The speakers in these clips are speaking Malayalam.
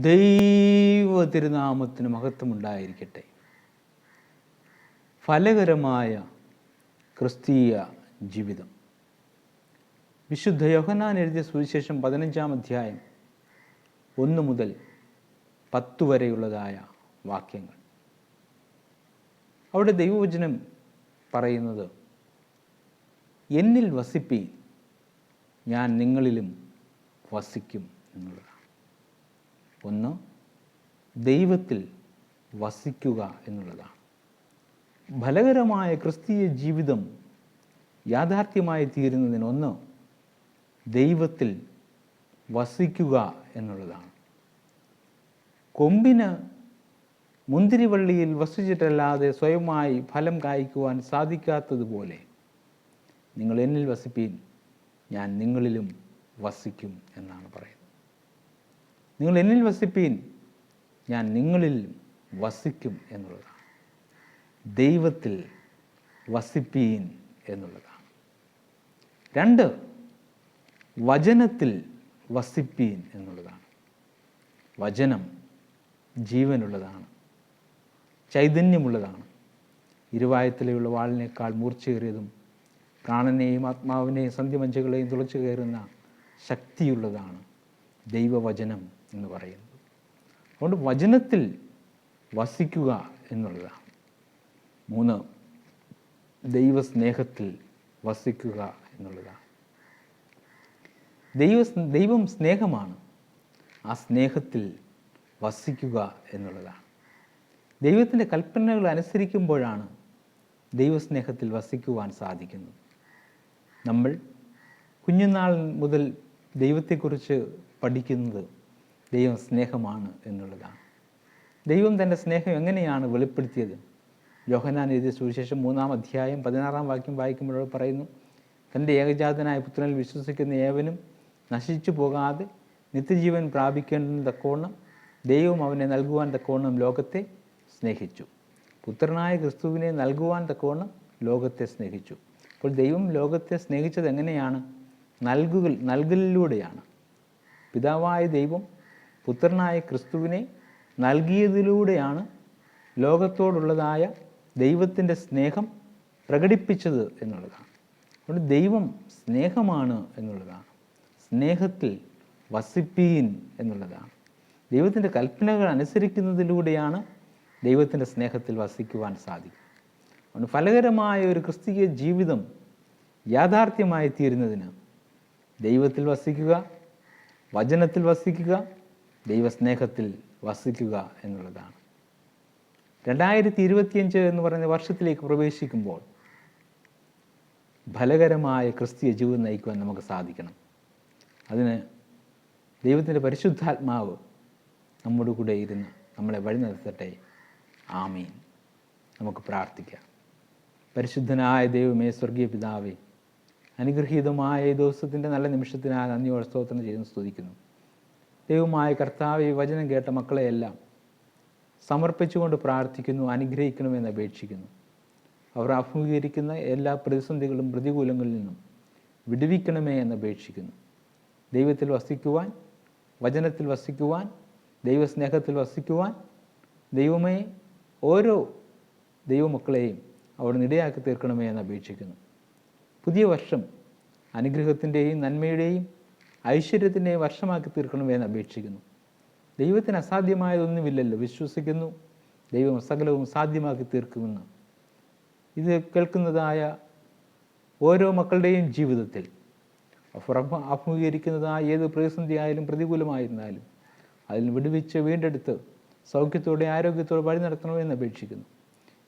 ദൈവ തിരുനാമത്തിന് മഹത്വമുണ്ടായിരിക്കട്ടെ. ഫലകരമായ ക്രിസ്തീയ ജീവിതം. വിശുദ്ധ യോഹനാൻ എഴുതിയ സുവിശേഷം പതിനഞ്ചാം അധ്യായം ഒന്ന് മുതൽ പത്തു വരെയുള്ളതായ വാക്യങ്ങൾ. അവിടെ ദൈവവചനം പറയുന്നത് എന്നിൽ വസിപ്പി ഞാൻ നിങ്ങളിലും വസിക്കും എന്നുള്ളതാണ്. ഒന്ന് ദൈവത്തിൽ വസിക്കുക എന്നുള്ളതാണ്. ഫലകരമായ ക്രിസ്തീയ ജീവിതം യാഥാർത്ഥ്യമായി തീരുന്നതിന് ഒന്ന് ദൈവത്തിൽ വസിക്കുക എന്നുള്ളതാണ്. കൊമ്പിന് മുന്തിരിവള്ളിയിൽ വസിച്ചിട്ടല്ലാതെ സ്വയമായി ഫലം കായ്ക്കുവാൻ സാധിക്കാത്തതുപോലെ നിങ്ങൾ എന്നിൽ വസിപ്പീൻ ഞാൻ നിങ്ങളിലും വസിക്കും എന്നാണ് പറയുന്നത്. നിങ്ങൾ എന്നിൽ വസിപ്പീൻ ഞാൻ നിങ്ങളിൽ വസിക്കും എന്നുള്ളതാണ്. ദൈവത്തിൽ വസിപ്പീൻ എന്നുള്ളതാണ്. രണ്ട് വചനത്തിൽ വസിപ്പീൻ എന്നുള്ളതാണ്. വചനം ജീവനുള്ളതാണ് ചൈതന്യമുള്ളതാണ്. ഇരുവായത്തിലുള്ള വാളിനേക്കാൾ മൂർച്ചയേറിയതും പ്രാണനെയും ആത്മാവിനെയും സന്ധ്യമഞ്ചകളെയും തുളച്ചു കയറുന്ന ശക്തിയുള്ളതാണ് ദൈവവചനം എന്ന് പറയുന്നത് അതുകൊണ്ട് വചനത്തിൽ വസിക്കുക എന്നുള്ളതാണ്. മൂന്ന് ദൈവസ്നേഹത്തിൽ വസിക്കുക എന്നുള്ളതാണ്. ദൈവ ദൈവം സ്നേഹമാണ്. ആ സ്നേഹത്തിൽ വസിക്കുക എന്നുള്ളതാണ്. ദൈവത്തിന്റെ കൽപ്പനകൾ അനുസരിക്കുമ്പോഴാണ് ദൈവസ്നേഹത്തിൽ വസിക്കുവാൻ സാധിക്കുന്നത്. നമ്മൾ കുഞ്ഞുനാൾ മുതൽ ദൈവത്തെക്കുറിച്ച് പഠിക്കുന്നത് ദൈവം സ്നേഹമാണ് എന്നുള്ളതാണ്. ദൈവം തന്റെ സ്നേഹം എങ്ങനെയാണ് വെളിപ്പെടുത്തിയത്? യോഹനാൻ എഴുതിയ സുവിശേഷം മൂന്നാം അധ്യായം പതിനാറാം വാക്യം വായിക്കുമ്പോൾ പറയുന്നു തന്റെ ഏകജാതനായ പുത്രനിൽ വിശ്വസിക്കുന്ന ഏവനും നശിച്ചു പോകാതെ നിത്യജീവൻ പ്രാപിക്കേണ്ടതിന് തക്കോണം ദൈവം അവനെ നൽകുവാൻ തക്കോണം ലോകത്തെ സ്നേഹിച്ചു. പുത്രനായ ക്രിസ്തുവിനെ നൽകുവാൻ തക്കോണം ലോകത്തെ സ്നേഹിച്ചു. അപ്പോൾ ദൈവം ലോകത്തെ സ്നേഹിച്ചത് എങ്ങനെയാണ്? നൽകുക നൽകലിലൂടെയാണ്. പിതാവായ ദൈവം പുത്രനായ ക്രിസ്തുവിനെ നൽകിയതിലൂടെയാണ് ലോകത്തോടുള്ളതായ ദൈവത്തിന്റെ സ്നേഹം പ്രകടിപ്പിച്ചത് എന്നുള്ളതാണ്. അതുകൊണ്ട് ദൈവം സ്നേഹമാണ് എന്നുള്ളതാണ്. സ്നേഹത്തിൽ വസിപ്പീൻ എന്നുള്ളതാണ്. ദൈവത്തിന്റെ കൽപ്പനകൾ അനുസരിക്കുന്നതിലൂടെയാണ് ദൈവത്തിന്റെ സ്നേഹത്തിൽ വസിക്കുവാൻ സാധിക്കും അതുകൊണ്ട് ഫലകരമായ ഒരു ക്രിസ്തീയ ജീവിതം യാഥാർത്ഥ്യമായി തീരുന്നതിന് ദൈവത്തിൽ വസിക്കുക വചനത്തിൽ വസിക്കുക ദൈവസ്നേഹത്തിൽ വസിക്കുക എന്നുള്ളതാണ്. രണ്ടായിരത്തി ഇരുപത്തിയഞ്ച് എന്ന് പറയുന്ന വർഷത്തിലേക്ക് പ്രവേശിക്കുമ്പോൾ ഫലകരമായ ക്രിസ്തീയ ജീവിതം നയിക്കുവാൻ നമുക്ക് സാധിക്കണം. അതിന് ദൈവത്തിന്റെ പരിശുദ്ധാത്മാവ് നമ്മുടെ കൂടെ ഇരുന്ന് നമ്മളെ വഴി നടത്തട്ടെ. ആമീൻ. നമുക്ക് പ്രാർത്ഥിക്കാം. പരിശുദ്ധനായ ദൈവമേ സ്വർഗീയ പിതാവേ അനുഗ്രഹീതമായ ഈ ദിവസത്തിന്റെ നല്ല നിമിഷത്തിനായി നന്ദിയോടെ സ്തോത്രം ചെയ്യുന്നു സ്തുതിക്കുന്നു. ദൈവമായ കർത്താവ് ഈ വചനം കേട്ട മക്കളെയെല്ലാം സമർപ്പിച്ചുകൊണ്ട് പ്രാർത്ഥിക്കുന്നു അനുഗ്രഹിക്കണമെന്ന് അപേക്ഷിക്കുന്നു. അവർ അഭിമുഖീകരിക്കുന്ന എല്ലാ പ്രതിസന്ധികളും പ്രതികൂലങ്ങളിൽ നിന്നും വിടുവിക്കണമേ എന്ന് അപേക്ഷിക്കുന്നു. ദൈവത്തിൽ വസിക്കുവാൻ വചനത്തിൽ വസിക്കുവാൻ ദൈവസ്നേഹത്തിൽ വസിക്കുവാൻ ദൈവമേ ഓരോ ദൈവമക്കളെയും അവിടെ നിടയാക്കി തീർക്കണമേ എന്ന് അപേക്ഷിക്കുന്നു. പുതിയ വർഷം അനുഗ്രഹത്തിന്റെയും നന്മയുടെയും ഐശ്വര്യത്തിന്റെയും വർഷമാക്കി തീർക്കണമെന്ന് അപേക്ഷിക്കുന്നു. ദൈവത്തിന് അസാധ്യമായതൊന്നുമില്ലല്ലോ. വിശ്വസിക്കുന്നു. ദൈവം സകലവും സാധ്യമാക്കി തീർക്കുമെന്ന്. ഇത് കേൾക്കുന്നതായ ഓരോ മക്കളുടെയും ജീവിതത്തിൽ. അഭിമുഖീകരിക്കുന്നതായ ഏത് പ്രതിസന്ധി ആയാലും പ്രതികൂലമായിരുന്നാലും അതിൽ വിടുവിച്ച് വീണ്ടെടുത്ത് സൗഖ്യത്തോടെ ആരോഗ്യത്തോടെ വഴി നടത്തണമെന്ന് അപേക്ഷിക്കുന്നു.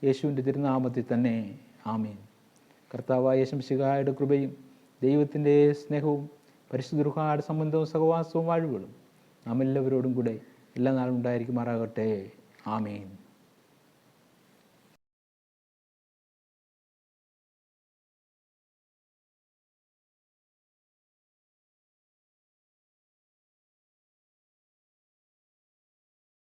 യേശുവിന്റെ തിരുനാമത്തിൽ തന്നെ. ആമീൻ. കർത്താവായ ശംശികായുടെ കൃപയും ദൈവത്തിന്റെ സ്നേഹവും പരിശുദ്ധ സംബന്ധവും സഹവാസവും വാഴുകളും നാം എല്ലാവരോടും കൂടെ എല്ലാ നാളും ഉണ്ടായിരിക്കുമാറാകട്ടെ. ആമീൻ.